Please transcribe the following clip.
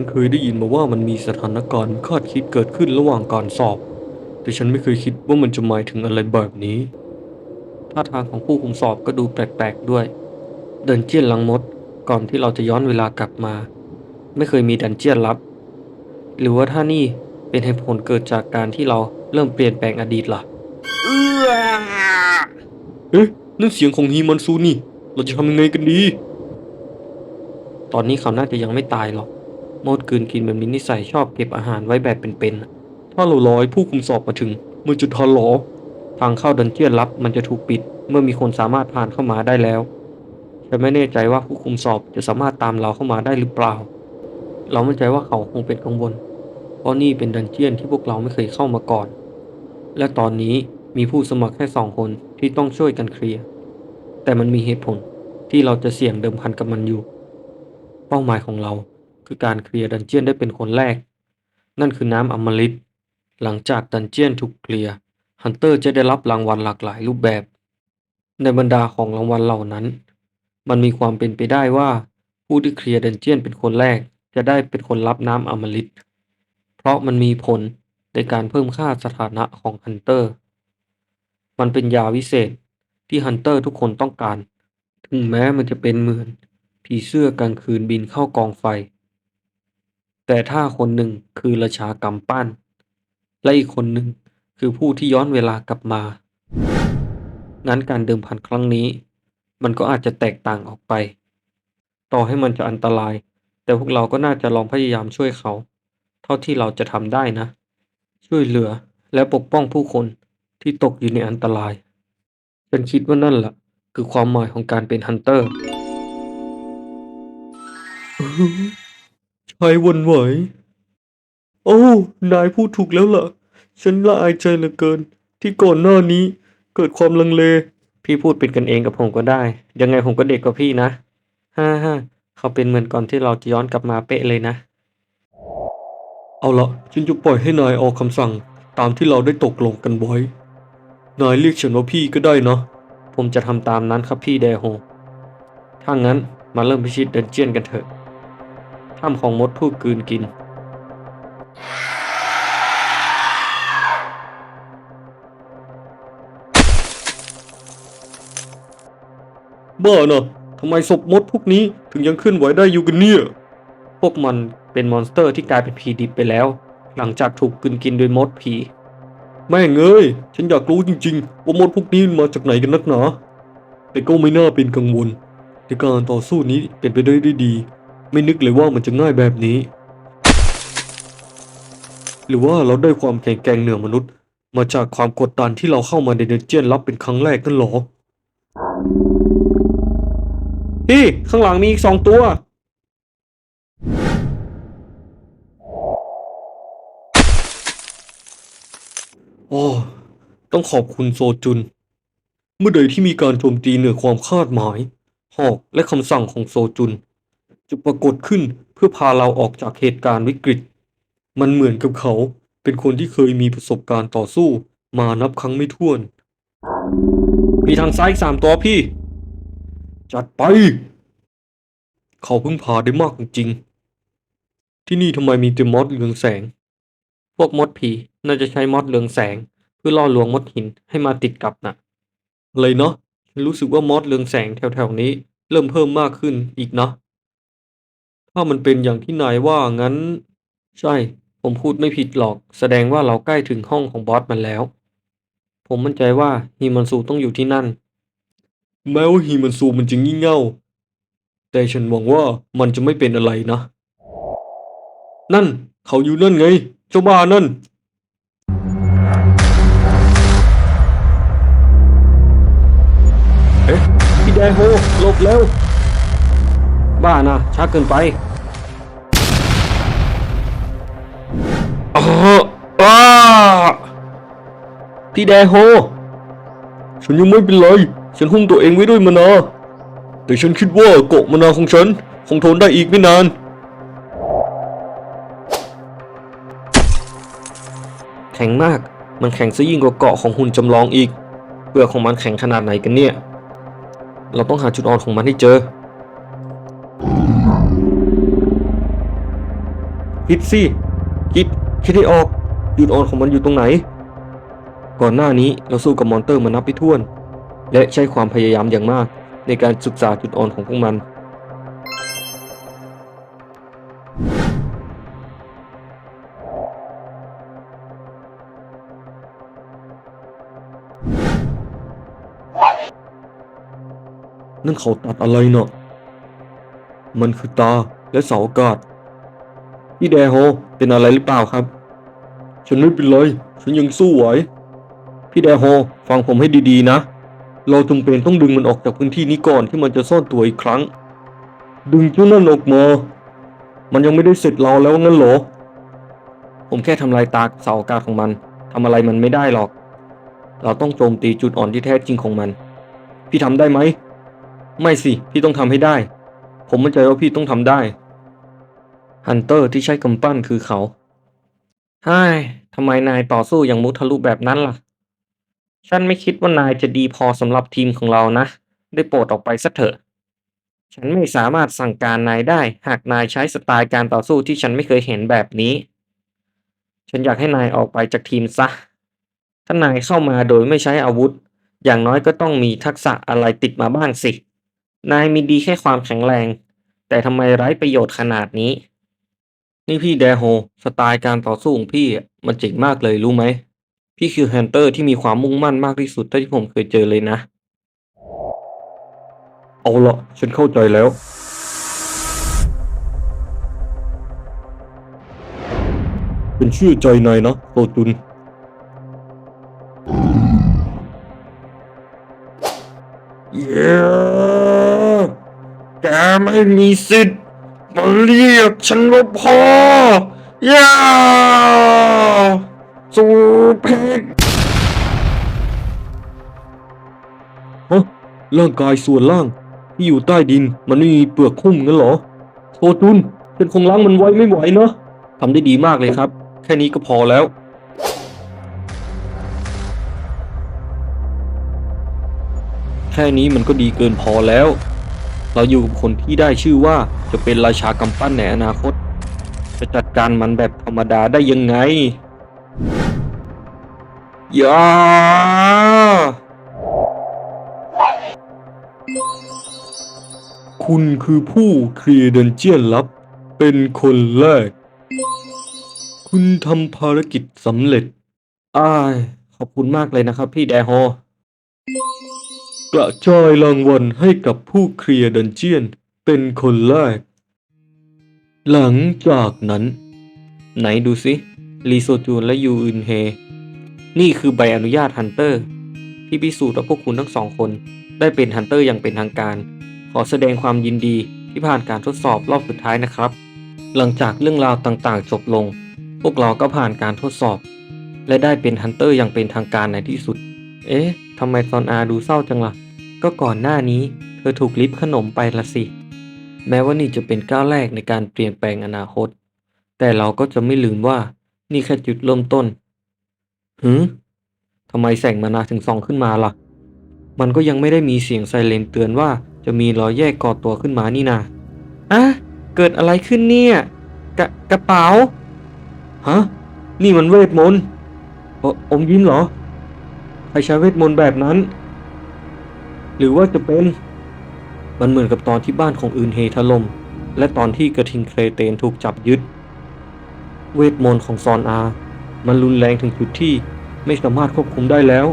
ฉันเคยได้ยินมาว่ามันมีสถานการณ์คาดคิดเกิดขึ้นระหว่างการสอบ แต่ฉันไม่เคยคิดว่ามันจะหมายถึงอะไรแบบนี้ท่าทางของผู้คุมสอบก็ดูแปลกๆด้วย เดินเจียนลังมดก่อนที่เราจะย้อนเวลากลับมา ไม่เคยมีดันเจียนลับ หรือว่าถ้านี่เป็นเหตุผลเกิดจากการที่เราเริ่มเปลี่ยนแปลงอดีตล่ะเอ๊ะนั่นเสียงของฮีมันซูนี่ เราจะทำยังไงกันดี ตอนนี้เขาน่าจะยังไม่ตายหรอกโมดกืนกินแบบนี้นิสัยชอบเก็บอาหารไว้แบบเป็นๆถ้าเรารอให้ผู้คุมสอบมาถึงมันจะทันเหรอทางเข้าดันเจียนลับมันจะถูกปิด เมื่อมีคนสามารถผ่านเข้ามาได้แล้วฉันไม่แน่ใจว่าผู้คุมสอบจะสามารถตามเราเข้ามาได้หรือเปล่า เรามั่นใจว่าเขาคงเป็นกังวล เพราะนี่เป็นดันเจียนที่พวกเราไม่เคยเข้ามาก่อน และตอนนี้มีผู้สมัครแค่สองคนที่ต้องช่วยกันเคลียร์ แต่มันมีเหตุผลที่เราจะเสี่ยงเดิมพันกับมันอยู่ เป้าหมายของเรา คือการเคลียร์ดันเจียนได้เป็นคนแรก นั่นคือน้ำอมฤตหลังจากดันเจียนถูกเคลียร์ฮันเตอร์จะได้รับรางวัลหลากหลายรูปแบบ ในบรรดาของรางวัลเหล่านั้น มันมีความเป็นไปได้ว่าผู้ที่เคลียร์ดันเจียนเป็นคนแรก จะได้เป็นคนรับน้ำอมฤตเพราะมันมีผลในการเพิ่มค่าสถานะของฮันเตอร์ มันเป็นยาวิเศษที่ฮันเตอร์ทุกคนต้องการ ถึงแม้มันจะเป็นเหมือนผีเสื้อกลางคืนบินเข้ากองไฟ แต่ถ้าคนหนึ่งคือราชากำปั้น และอีกคนหนึ่งคือผู้ที่ย้อนเวลากลับมา งั้นการเดิมพันครั้งนี้ มันก็อาจจะแตกต่างออกไป ต่อให้มันจะอันตราย แต่พวกเราก็น่าจะลองพยายามช่วยเขา เท่าที่เราจะทำได้นะ ช่วยเหลือและปกป้องผู้คนที่ตกอยู่ในอันตราย ฉันคิดว่านั่นแหละคือความหมายของการเป็นฮันเตอร์ ชายวันไหว โอ้ นายพูดถูกแล้วล่ะ ฉันละอายใจเหลือเกิน ที่ก่อนหน้านี้เกิดความลังเล พี่พูดเป็นกันเองกับผมก็ได้ ยังไงผมก็เด็กกว่าพี่นะ ฮ่าฮ่าเขาเป็นเหมือนก่อนที่เราจะย้อนกลับมาเป๊ะเลยนะ เอาละฉันจะปล่อยให้นายออกคำสั่งตามที่เราได้ตกลงกันไว้ นายเรียกฉันว่าพี่ก็ได้นะผมจะทำตามนั้นครับพี่แดโฮถ้างั้นมาเริ่มพิชิตเดนเจียนกันเถอะ ถ้ำของมดผู้กืนกิน เบ้านะทำไมศพมดพวกนี้ถึงยังเคลื่อนไหวได้อยู่กันเนี่ย พวกมันเป็นมอนสเตอร์ที่กลายเป็นผีดิบไปแล้ว หลังจากถูกกลืนกินโดยมดผี แม่งเอ้ย ฉันอยากรู้จริงๆ ว่ามดพวกนี้มาจากไหนกันนักหนา แต่ก็ไม่น่าเป็นกังวลในการต่อสู้นี้เป็นไปได้ด้วยดี ไม่นึกเลยว่ามันจะง่ายแบบนี้ หรือว่าเราได้ความแข็งแกร่งเหนือมนุษย์ มาจากความกดดันที่เราเข้ามาในเดนเจียนลับเป็นครั้งแรกนั่นหรอพี่ข้างหลังมีอีกสองตัว โอ้ต้องขอบคุณโซจุน เมื่อใดที่มีการโจมตีเหนือความคาดหมาย หอกและคำสั่งของโซจุน จะปรากฏขึ้นเพื่อพาเราออกจากเหตุการณ์วิกฤต มันเหมือนกับเขาเป็นคนที่เคยมีประสบการณ์ต่อสู้มานับครั้งไม่ถ้วน มีทางซ้ายอีกสามตัวพี่ จัดไป เขาเพิ่งพาได้มากจริง ที่นี่ทำไมมีแต่มอสเรืองแสง พวกมดผีน่าจะใช้มอสเรืองแสง เพื่อล่อลวงมดหินให้มาติดกับน่ะอะไรเนาะรู้สึกว่ามอสเรืองแสงแถวๆนี้ เริ่มเพิ่มมากขึ้นอีกเนาะ ถ้ามันเป็นอย่างที่นายว่างั้น ใช่ ผมพูดไม่ผิดหรอก แสดงว่าเราใกล้ถึงห้องของบอสมันแล้ว ผมมั่นใจว่าฮีมันซูต้องอยู่ที่นั่น แม้ว่าฮีมันซูมันจะงี่เง่า แต่ฉันหวังว่ามันจะไม่เป็นอะไรนะ นั่น เขาอยู่นั่นไง เจ้าบ้านั่นเอ๊ะพี่แดงโฮหลบแล้ว บ้านะช้าเกินไป อ๋ออ้าพี่แดงโฮ ฉันยังไม่เป็นไร ฉันหุ้มตัวเองไว้ด้วยมะนาแต่ฉันคิดว่าเกาะมะนาของฉัน คงทนได้อีกไม่นานแข็งมาก มันแข็งซะยิ่งกว่าเกาะของหุ่นจำลองอีก เปลือกของมันแข็งขนาดไหนกันเนี่ย เราต้องหาจุดอ่อนของมันให้เจอ คิดสิ คิด คิดให้ออกจุดอ่อนของมันอยู่ตรงไหน ก่อนหน้านี้เราสู้กับมอนเตอร์มานับไปถ้วน และใช้ความพยายามอย่างมากในการศึกษาจุดอ่อนของพวกมัน นั่นเขาตัดอะไรเนาะมันคือตาและเสาอากาศ พี่แดโฮเป็นอะไรหรือเปล่าครับ ฉันไม่เป็นไร ฉันยังสู้ไหว พี่แดโฮฟังผมให้ดีๆนะ เราจำเป็นต้องดึงมันออกจากพื้นที่นี้ก่อนที่มันจะซ่อนตัวอีกครั้ง ดึงเจ้านั่นออกมา มันยังไม่ได้เสร็จเราแล้วงั้นเหรอ ผมแค่ทำลายตากเสาอากาศของมันทำอะไรมันไม่ได้หรอก เราต้องโจมตีจุดอ่อนที่แท้จริงของมัน พี่ทำได้ไหม ไม่สิ พี่ต้องทำให้ได้ ผมมั่นใจว่าพี่ต้องทำได้ ฮันเตอร์ที่ใช้กำปั้นคือเขาฮ่ายทำไมนายต่อสู้อย่างมุทะลุแบบนั้นล่ะ ฉันไม่คิดว่านายจะดีพอสำหรับทีมของเรานะ ได้โปรดออกไปสักเถอะ ฉันไม่สามารถสั่งการนายได้ หากนายใช้สไตล์การต่อสู้ที่ฉันไม่เคยเห็นแบบนี้ ฉันอยากให้นายออกไปจากทีมซะ ถ้านายเข้ามาโดยไม่ใช้อาวุธ อย่างน้อยก็ต้องมีทักษะอะไรติดมาบ้างสิ นายมีดีแค่ความแข็งแรง แต่ทำไมไร้ประโยชน์ขนาดนี้ นี่พี่แดโฮสไตล์การต่อสู้ของพี่อะมันเจ๋งมากเลยรู้ไหม พี่คือแฮนเตอร์ที่มีความมุ่งมั่นมากที่สุดเท่าที่ผมเคยเจอเลยนะ เอาละฉันเข้าใจแล้ว เป็นชื่อใจนายนะโตจุน เย้แกไม่มีสิทธิ์มาเรียก ฉันว่าพ่อย่าสูเพกฮะร่างกายส่วนล่าง ที่อยู่ใต้ดินมันไม่มีเปลือกหุ้มงั้นเหรอโทจุนฉันคงล้างมันไว้ไม่ไหวเนอะทำได้ดีมากเลยครับ แค่นี้ก็พอแล้ว แค่นี้มันก็ดีเกินพอแล้ว เราอยู่กับคนที่ได้ชื่อว่าจะเป็นราชากำปั้นในอนาคต จะจัดการมันแบบธรรมดาได้ยังไงอย่าคุณคือผู้เคลียร์ดันเจียนลับ เป็นคนแรก คุณทำภารกิจสำเร็จอ้ายขอบคุณมากเลยนะครับพี่แดโฮ กระจายรางวัลให้กับผู้เคลียร์ดันเจียนเป็นคนแรก หลังจากนั้น ไหนดูสิลีโซจูนและยูอึนเฮ นี่คือใบอนุญาตฮันเตอร์ ที่พิสูจน์ว่าพวกคุณทั้งสองคน ได้เป็นฮันเตอร์อย่างเป็นทางการ ขอแสดงความยินดีที่ผ่านการทดสอบรอบสุดท้ายนะครับ หลังจากเรื่องราวต่างๆ จบลง พวกเราก็ผ่านการทดสอบ และได้เป็นฮันเตอร์อย่างเป็นทางการในที่สุด เอ๊ะ ทำไมซอนอาดูเศร้าจังละ่ะ ก็ก่อนหน้านี้เธอถูกลิฟต์ขนมไปละสิ แม้ว่านี่จะเป็นก้าวแรกในการเปลี่ยนแปลงอนาคต แต่เราก็จะไม่ลืมว่านี่แค่จุดเริ่มต้นหืมทำไมแสงมานาถึงส่องขึ้นมาล่ะ มันก็ยังไม่ได้มีเสียงไซเรนเตือนว่าจะมีรอยแยกก่อตัวขึ้นมานี่นาอะเกิดอะไรขึ้นเนี่ย กระกระเป๋า ฮะ นี่มันเวทมนต์เอ่ออมยิ้มเหรอ ใครใช้เวทมนต์แบบนั้น หรือว่าจะเป็น มันเหมือนกับตอนที่บ้านของอื่นเฮถล่มและตอนที่กระทิงเครเตนถูกจับยึด เวทมนต์ของซอนอา มันรุนแรงถึงจุดที่ไม่สามารถควบคุมได้แล้ว